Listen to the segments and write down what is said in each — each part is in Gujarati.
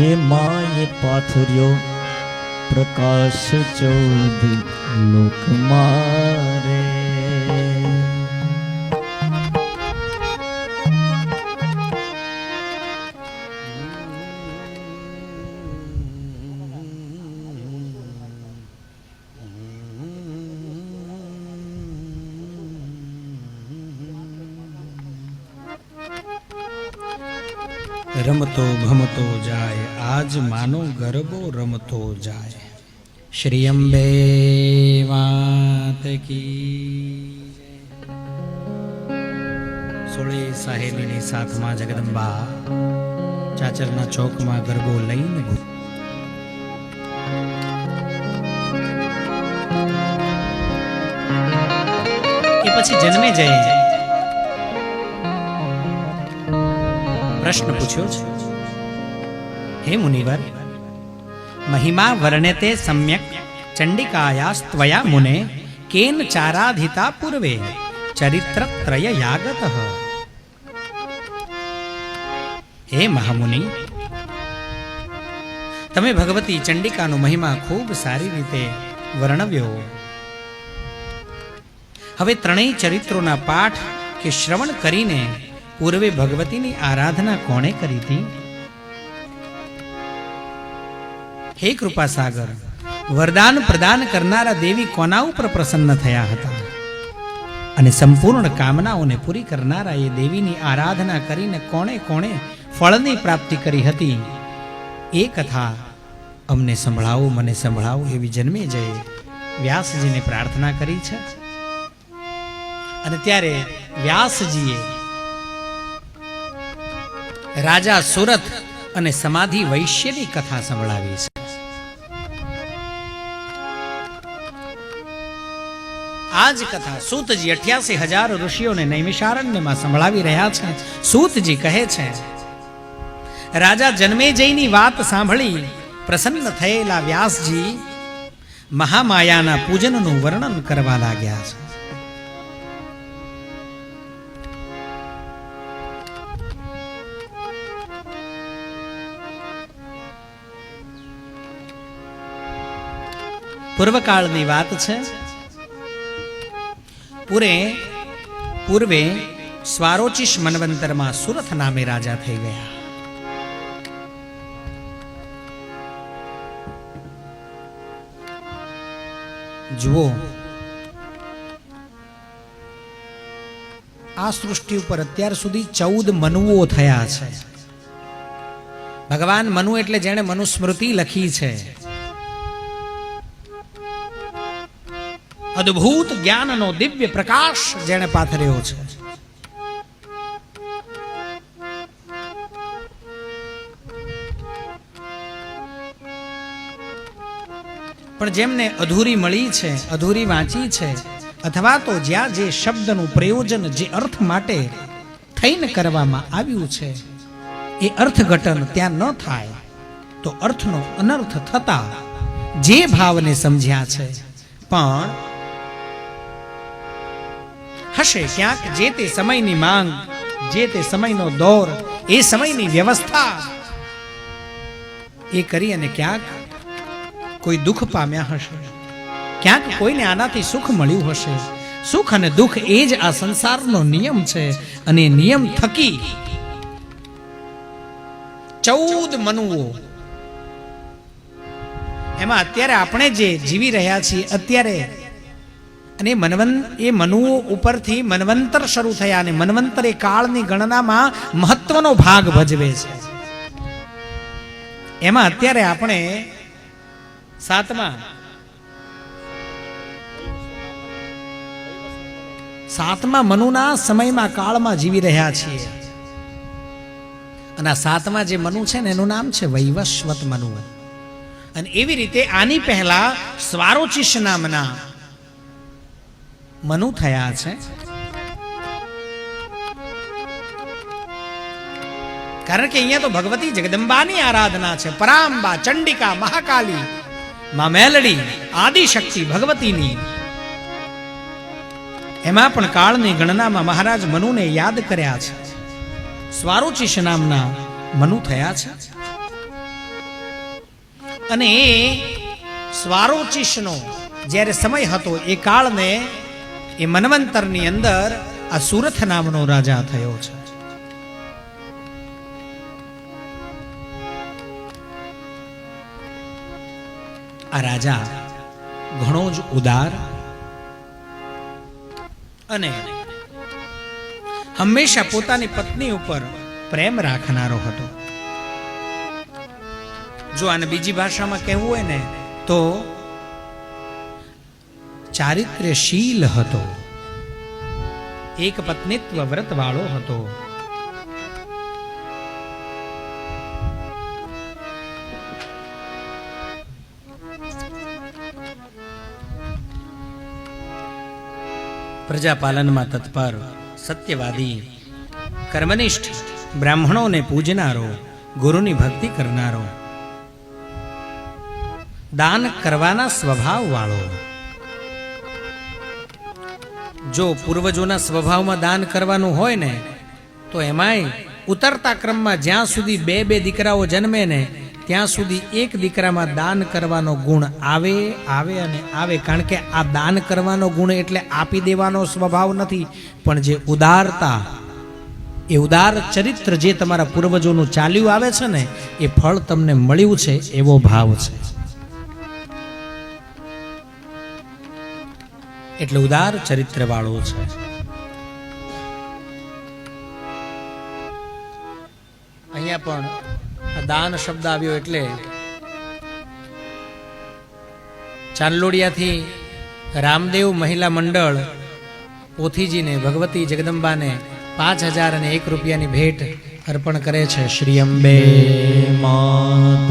હે માએ પાથર્યો પ્રકાશ ચૌદ લોક મારે. રમતો ભમતો જાય, આજ માનો ગરબો રમતો જાય. શ્રી અંબે વાત કી સોળે સાહેબીની સાથમાં જગદંબા, ચાચરના ચોકમાં ગરબો લઈને કે પછી જન્મે જાય. પ્રશ્ન પૂછ્યો છે. હે મુનિવર, મહિમા વર્ણ્યતે સમ્યક ચંડિકાયાસ્ત્વયા મુને કેન ચારાધિતા પૂર્વે ચરિત્રત્રય યાગત। હે મહામુનિ, તમે ભગવતી ચંડિકાનો મહિમા ખૂબ સારી રીતે વર્ણવ્યો। હવે ત્રણેય ચરિત્રોના પાઠ કે શ્રવણ કરીને પૂર્વે ભગવતીની આરાધના કોણે કરી હતી? હે કૃપા સાગર વરદાન પ્રદાન કરનારા દેવી કોના ઉપર પ્રસન્ન થયા હતા? અને સંપૂર્ણ કામનાઓને પૂરી કરનારા એ દેવીની આરાધના કરીને કોણે કોણે ફળની પ્રાપ્તિ કરી હતી? એ કથા અમને સંભળાવો, મને સંભળાવો એવી જન્મે જઈ વ્યાસજીને પ્રાર્થના કરી છે. અને ત્યારે વ્યાસજીએ રાજા સુરત અને સમાધિ વૈશ્યની કથા સંભળાવી છે. આ કથા સૂતજી અઠ્યાસી હજાર ઋષિઓને નૈમિષારણ્યમાં સંભળાવી રહ્યા છે. સૂતજી કહે છે, રાજા જન્મેજયની વાત સાંભળી પ્રસન્ન થયેલા વ્યાસજી મહામાયાના પૂજનનું વર્ણન કરવા લાગ્યા છે. પૂર્વકાળની વાત છે. પૂરે, પૂર્વે સ્વારોચિશ મનવંતરમાં સુરથ નામે રાજા થઈ ગયા. જુઓ, આ સૃષ્ટિ ઉપર અત્યાર સુધી ચૌદ મનુઓ થયા છે. ભગવાન મનુ એટલે જેણે મનુસ્મૃતિ લખી છે. અદ્ભુત જ્ઞાનનો દિવ્ય પ્રકાશ જેણે પાથર્યો છે. પણ જેમને અધૂરી મળી છે, અધૂરી વાંચી છે, અથવા તો જ્યાં જે શબ્દનું પ્રયોજન જે અર્થ માટે થઈને કરવામાં આવ્યું છે, એ અર્થઘટન ત્યાં ન થાય, તો અર્થનો અનર્થ થતા જે ભાવને સમજ્યા છે, પણ હશે ક્યાંક જે તે સમયની માંગ, જે તે સમયનો દોર, એ સમયની વ્યવસ્થા. એ કરી અને ક્યાંક કોઈ દુઃખ પામ્યા હશે. ક્યાંક કોઈને આનાથી સુખ મળ્યું હશે. સુખ અને દુઃખ એ જ આ સંસારનો નિયમ છે અને નિયમ થકી ચૌદ મનુઓ. એમાં અત્યારે આપણે જે જીવી રહ્યા છીએ, અત્યારે અને મનવન એ મનુઓ ઉપરથી મનવંતર શરૂ થયા અને મનવંતર એ કાળની ગણનામાં મહત્વનો ભાગ ભજવે છે. એમાં અત્યારે આપણે સાતમા. સાતમા મનુના સમયમાં કાળમાં જીવી રહ્યા છીએ. અને આ સાતમા જે મનુ છે ને, એનું નામ છે વૈવસ્વત મનુ. અને એવી રીતે આની પહેલા સ્વારોચિષ નામના મનુ થયા છે. કારણ કે અહીંયા તો ભગવતી જગદંબાની આરાધના છે. પરાંબા, ચંડિકા, મહાકાલી, માં મેલડી, આદિશક્તિ, ભગવતીની. એમાં પણ કાળની ગણનામાં મહારાજ મનુને યાદ કર્યા છે. સ્વારોચિશ નામના મનુ થયા છે. અને સ્વારોચિષનો જ્યારે સમય હતો, એ કાળને એ મનવંતરની અંદર આ સુરથ નામનો રાજા થયો છે. આ રાજા ઘણો જ ઉદાર અને હંમેશા પોતાની પત્ની ઉપર પ્રેમ રાખનારો હતો. જો આને બીજી ભાષામાં કહેવું હોય ને, તો ચારિત્ર્યશીલ હતો. એક પત્નીત્વ વ્રત વાળો હતો. પ્રજાપાલનમાં તત્પર, સત્યવાદી, કર્મનિષ્ઠ, બ્રાહ્મણોને પૂજનારો, ગુરુની ભક્તિ કરનારો. દાન કરવાના સ્વભાવ વાળો જો પૂર્વજોના સ્વભાવમાં દાન કરવાનું હોય ને, તો એમાંય ઉતરતા ક્રમમાં જ્યાં સુધી બે બે દીકરાઓ જન્મે ને, ત્યાં સુધી એક દીકરામાં દાન કરવાનો ગુણ આવે આવે અને આવે. કારણ કે આ દાન કરવાનો ગુણ એટલે આપી દેવાનો સ્વભાવ નથી, પણ જે ઉદારતા, એ ઉદાર ચરિત્ર જે તમારા પૂર્વજોનું ચાલ્યું આવે છે ને, એ ફળ તમને મળ્યું છે એવો ભાવ છે. એટલે ઉદાર ચરિત્ર વાળો છે. અહીંયા પણ દાન શબ્દ આવ્યો એટલે ચાંદલોડિયાથી રામદેવ મહિલા મંડળ પોથીજીને, ભગવતી જગદંબાને પાંચ હજાર અને એક રૂપિયાની ભેટ અર્પણ કરે છે. શ્રી અંબે માત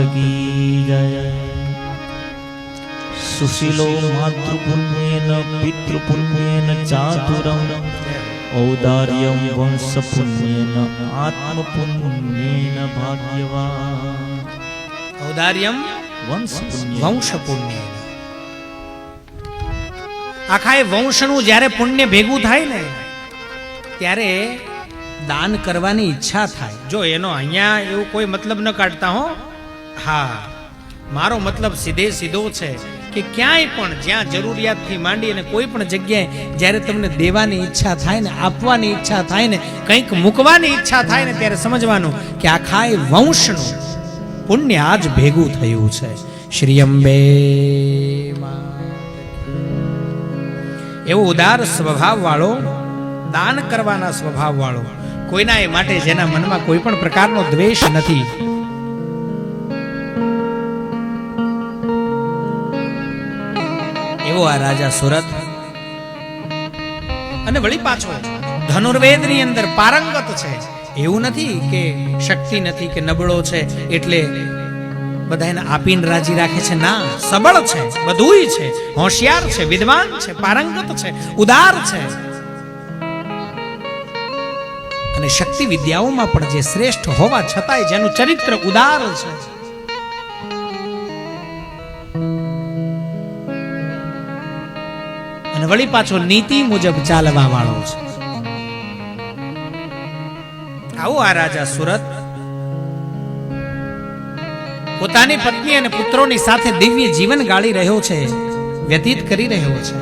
સુશીલો માતૃપુણ્યેન પિતૃપુણ્યેન ચાતુરમ ઔદાર્યમ વંશપુણ્યેન આત્મપુણ્યેન ભાગ્યવા ઔદાર્યમ વંશ વંશ પુણ્ય આખા એ વંશનું જ્યારે પુણ્ય ભેગું થાય ને ત્યારે દાન કરવાની ઈચ્છા થાય. જો એનો અહીંયા એવું કોઈ મતલબ ન કાઢતા હો. હા મારો મતલબ સીધે સીધો છે. કે ક્યાંય પણ જ્યાં જરૂરિયાતથી માંડી અને કોઈ પણ જગ્યાએ જ્યારે તમને દેવાની ઈચ્છા થાય ને, આપવાની ઈચ્છા થાય ને, કંઈક મૂકવાની ઈચ્છા થાય ને, ત્યારે સમજવાનું કે આખા એ વંશનું પુણ્ય આજ ભેગું થયું છે. શ્રી અંબે એવો ઉદાર સ્વભાવ વાળો દાન કરવાના સ્વભાવ વાળો કોઈના એ માટે જેના મનમાં કોઈ પણ પ્રકારનો દ્વેષ નથી. એવો આ રાજા સુરત. અને વળી પાછો ધનુર્વેદની અંદર પારંગત છે. એવું નથી કે શક્તિ નથી કે નબળો છે એટલે બધા એને આપીને રાજી રાખે છે. ના સબળ છે બધુંય છે. હોશિયાર છે વિદ્વાન છે પારંગત છે ઉદાર છે. અને શક્તિ વિદ્યાઓમાં પણ જે શ્રેષ્ઠ હોવા છતાંય જેનું ચરિત્ર ઉદાર છે. વળી પાછો નીતિ મુજબ ચાલવા વાળો છે. આવો આ રાજા સુરત. પોતાની પત્ની અને પુત્રોની સાથે દિવ્ય જીવન ગાળી રહ્યો છે, વ્યતીત કરી રહ્યો છે.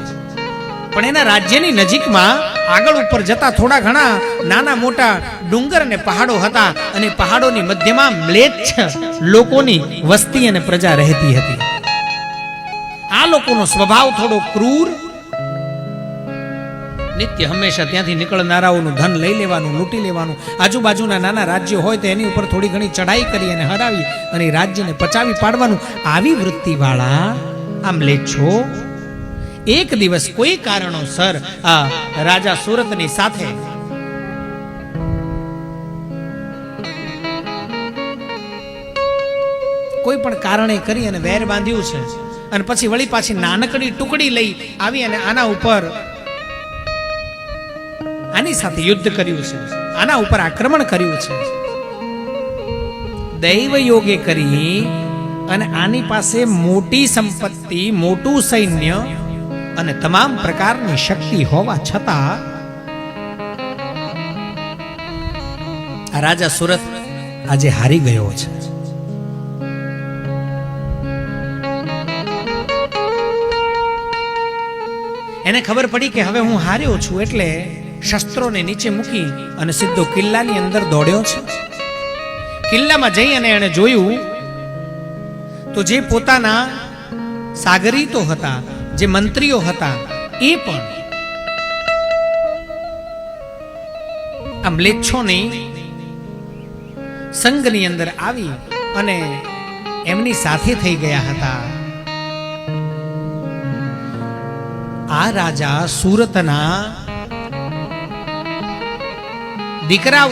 પણ એના રાજ્યની નજીકમાં આગળ ઉપર જતા થોડા ઘણા નાના મોટા ડુંગર અને પહાડો હતા અને પહાડોની મધ્યમાં મ્લેચ્છ લોકોની વસ્તી અને પ્રજા રહેતી હતી. આ લોકોનો સ્વભાવ થોડો ક્રૂર નિત્ય હંમેશા ત્યાંથી નીકળનારાઓનું ધન લઈ લેવાનું, લૂંટી લેવાનું. આજુબાજુના નાના રાજ્યો હોય તો એની ઉપર થોડી ઘણી ચડાઈ કરી અને હરાવી અને રાજ્યને પચાવી પાડવાનું. આવી વૃત્તિવાળા આમ લેછો એક દિવસ કોઈ કારણોસર આ રાજા સુરતની સાથે કોઈ પણ કારણે કરી અને વેર બાંધ્યું છે. અને પછી વળી પાછી નાનકડી ટુકડી લઈ આવી અને આના ઉપર આની સાથે યુદ્ધ કર્યું છે. આના ઉપર આક્રમણ કર્યું છે. દૈવ યોગે કરી અને આની પાસે મોટી સંપત્તિ, મોટું સૈન્ય અને તમામ પ્રકારની શક્તિ હોવા છતાં રાજા સુરત આજે હારી ગયો છે. એને ખબર પડી કે હવે હું હાર્યો છું એટલે શસ્ત્રોને નીચે મૂકી અને સીધો કિલ્લાની અંદર દોડ્યો છે. કિલ્લામાં જઈ અને એણે જોયું, તો જે પોતાના સાગરીતો હતા, જે મંત્રીઓ હતા, એ પણ આ મ્લેચ્છોની સંઘની અંદર આવી અને એમની સાથે થઈ ગયા હતા. આ રાજા સુરતના દીકરાઓ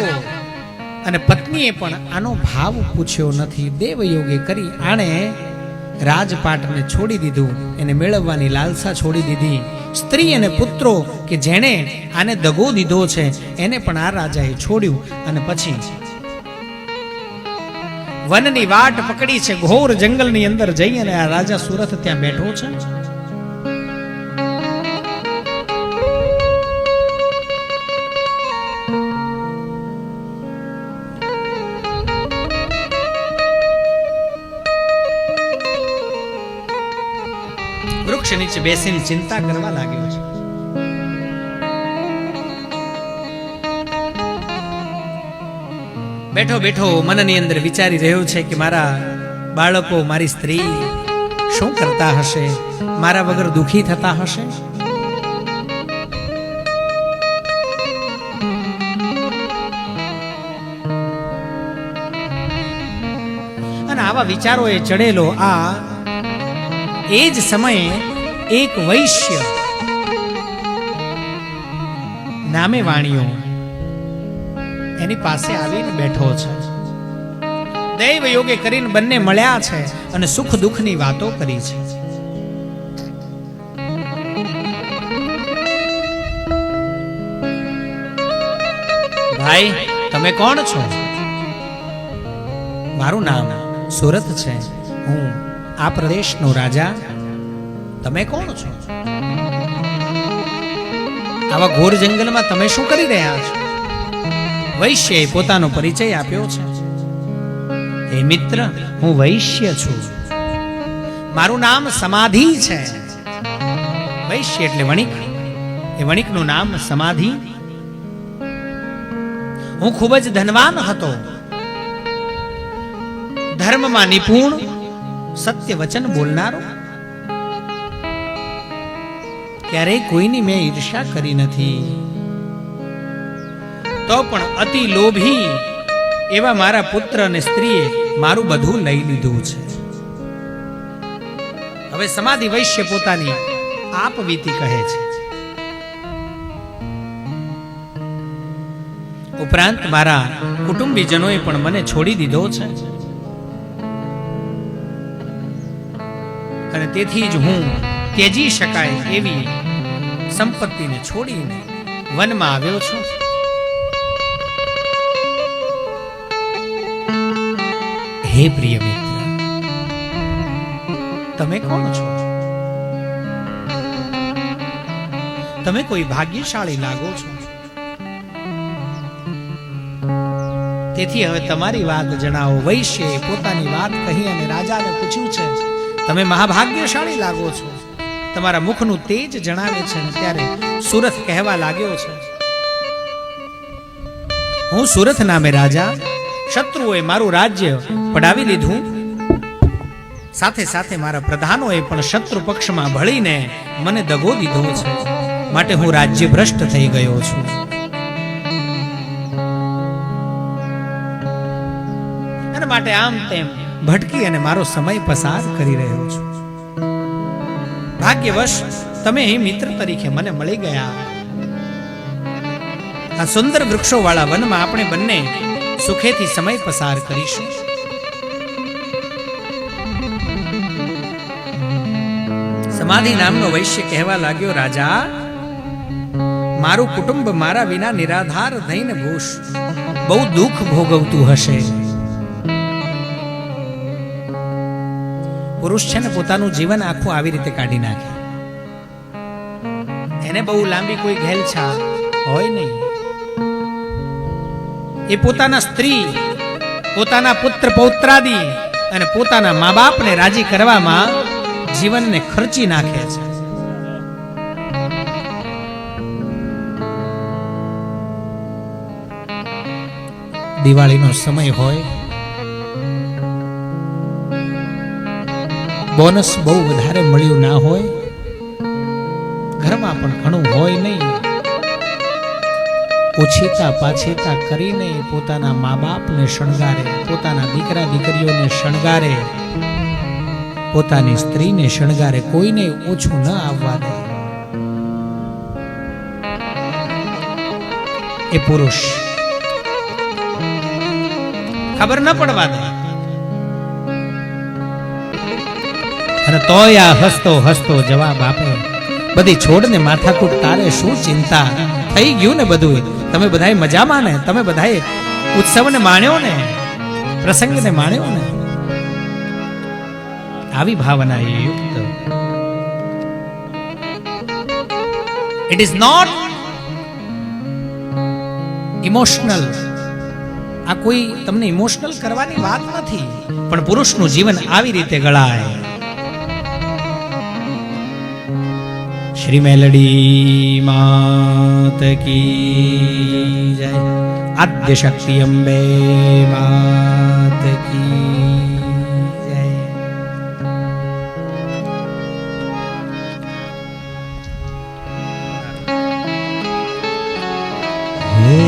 અને પત્નીએ પણ આનો ભાવ પૂછ્યો નથી. દેવયોગે કરી આણે રાજપાટને છોડી દીધું. એને મેળવવાની લાલસા છોડી દીધી. સ્ત્રી અને પુત્રો કે જેણે આને દગો દીધો છે, એને પણ આ રાજાએ છોડ્યું. અને પછી વનની વાટ પકડી છે, ઘોર જંગલની અંદર જઈ અને આ રાજા સુરત ત્યાં બેઠો છે. વૃક્ષ નીચે બેસીને ચિંતા કરવા લાગ્યો છે. બેઠો બેઠો મનની અંદર વિચારી રહ્યો છે કે મારા બાળકો, મારી સ્ત્રી શું કરતા હશે? મારા વગર દુખી થતા હશે? અને આવા વિચારોએ ચડેલો આ એ જ સમયે એક વૈશ્ય. નામે વાણિયો એની પાસે આવીને બેઠો છે. દૈવ યોગે કરીને બંને મળ્યા છે અને સુખ દુઃખની વાતો કરી છે. ભાઈ, તમે કોણ છો? મારું નામ સુરત છે. હું આ પ્રદેશનો રાજા તમે કોણ છો? આવા ઘોર જંગલમાં તમે શું કરી રહ્યા છો? વૈશ્યએ પોતાનો પરિચય આપ્યો છે. હે મિત્ર, હું વૈશ્ય છું. મારું નામ સમાધિ છે. વૈશ્ય એટલે વણિક. એ વણિકનું નામ સમાધિ. હું ખૂબ જ ધનવાન હતો. ધર્મમાં નિપુણ સત્ય વચન બોલનારો. ક્યારેય કોઈની મેં ઈર્ષા કરી નથી. તો પણ અતિ લોભી એવા મારા પુત્ર અને સ્ત્રીએ મારું બધું લઈ લીધું છે. હવે સમાધિ વૈશ્ય પોતાની આપવીતી કહે છે. ઉપરાંત મારા કુટુંબીજનોએ પણ મને છોડી દીધો છે. અને તેથી જ હું તેજી શકાય એવી સંપત્તિને છોડીને વનમાં આવ્યો છું. હે પ્રિય મિત્ર, તમે કોણ છો? તમે કોઈ ભાગ્યશાળી લાગો છો? તેથી હવે તમારી વાત જણાવો. વૈશ્યએ પોતાની વાત કહી અને રાજાને પૂછ્યું છે, તમે મહાભાગ્યશાળી લાગો છો? તમારા મુખનું તેજ જણાવે છે ને ત્યારે સુરત કહેવા લાગ્યો છે. હું સુરત નામે રાજા, શત્રુઓએ મારું રાજ્ય પડાવી લીધું. સાથે સાથે મારા પ્રધાનોએ પણ શત્રુ પક્ષમાં ભળીને મને દગો દીધો છે. માટે હું રાજ્ય ભ્રષ્ટ થઈ ગયો છું. અને માટે આમ તેમ ભટકી અને મારો સમય પસાર કરી રહ્યો છું. ભાગ્યવશ તમે અહીં મિત્ર તરીકે મને મળી ગયા. આ સુંદર વૃક્ષો વાળા વનમાં આપણે બંને સુખેથી સમય પસાર કરીશું. સમાધિ નામનો વૈશ્ય કહેવા લાગ્યો, રાજા, મારું કુટુંબ મારા વિના નિરાધાર થઈને ભૂષ. બહુ દુઃખ ભોગવતું હશે. પુરુષ છે ને પોતાનું જીવન આખું આવી રીતે કાઢી નાખે. એને બહુ લાંબી કોઈ ઘેલછા હોય નહીં. એ પોતાના સ્ત્રી, પોતાના પુત્ર પૌત્રાદી અને પોતાના મા બાપને રાજી કરવામાં જીવનને ખર્ચી નાખે છે. દિવાળીનો સમય હોય બોનસ બહુ વધારે મળ્યું ના હોય. ઘરમાં પણ ઘણું હોય નહીં. ઓછીતા પાછીતા કરીને પોતાના મા બાપને શણગારે, પોતાના દીકરા દીકરીઓને શણગારે, પોતાની સ્ત્રીને શણગારે, કોઈને ઓછું ન આવવા દે. એ પુરુષ. ખબર ન પડવા દે. અને તોય આ હસતો હસતો જવાબ આપે. બધી છોડને માથાકૂટ તારે શું ચિંતા? થઈ ગયું ને બધું તમે બધાએ મજામાં ને? તમે બધાએ ઉત્સવને માણ્યો ને? પ્રસંગને માણ્યો ને? આવી ભાવના યુક્ત. ઇટ ઇઝ નોટ ઇમોશનલ આ કોઈ તમને ઇમોશનલ કરવાની વાત નથી. પણ પુરુષનું જીવન આવી રીતે ગળાય. શ્રી મેલડી માત કી જય આદ્ય શક્તિ અંબે માત કી જય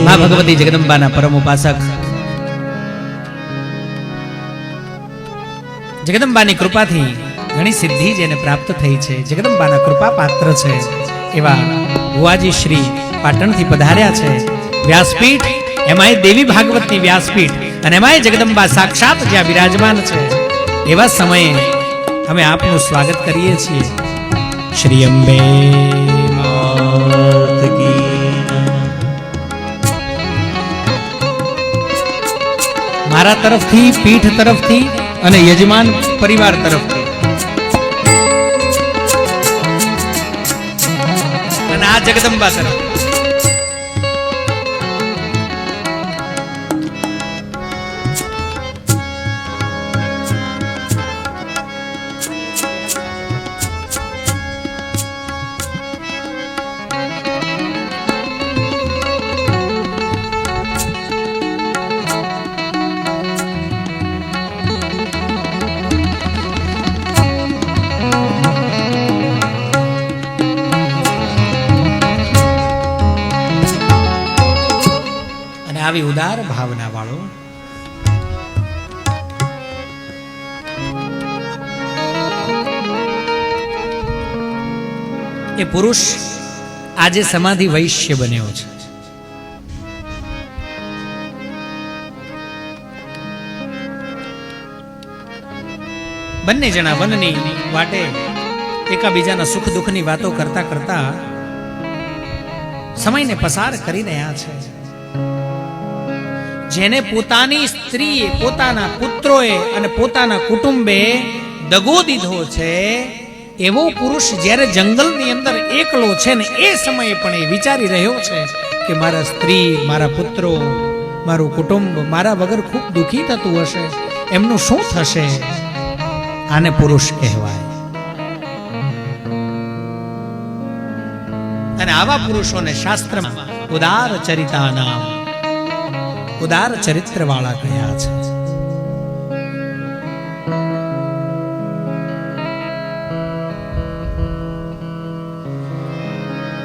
મા ભગવતી જગદંબાના પરમ ઉપાસક જગદંબાની કૃપાથી ઘણી સિદ્ધિ જેને પ્રાપ્ત થઈ છે. જગદંબાના કૃપા પાત્ર છે. એવા ભુવાજી શ્રી પાટણથી પધાર્યા છે. વ્યાસપીઠ, એમાંય દેવી ભાગવતની વ્યાસપીઠ અને એમાંય જગદંબા સાક્ષાત જ્યાં બિરાજમાન છે. એવા સમયે અમે આપનું સ્વાગત કરીએ છીએ. શ્રી અંબે મારા તરફથી, પીઠ તરફથી અને યજમાન પરિવાર તરફથી. અને આવી ઉદાર ભાવના વાળો એ પુરુષ આજે સમાધિ વૈશ્ય બન્યો છે. બંને જણા વનની વાટે એકાબીજાના સુખ દુઃખની વાતો કરતા કરતા સમયને પસાર કરી રહ્યા છે. જેને પોતાની સ્ત્રીએ પોતાના પુત્રોએ અને પોતાના કુટુંબે દગો દીધો છે, એવો પુરુષ જ્યારે જંગલની અંદર એકલો છે ને એ સમયે પણ એ વિચારી રહ્યો છે કે મારા સ્ત્રી, મારા પુત્રો, મારું કુટુંબ મારા વગર ખૂબ દુઃખી થતું હશે. એમનું શું થશે? આને પુરુષ કહેવાય. અને આવા પુરુષોને શાસ્ત્રમાં ઉદાર ચરિતા નામ ઉદાર ચરિત્રવાળા કયા છે.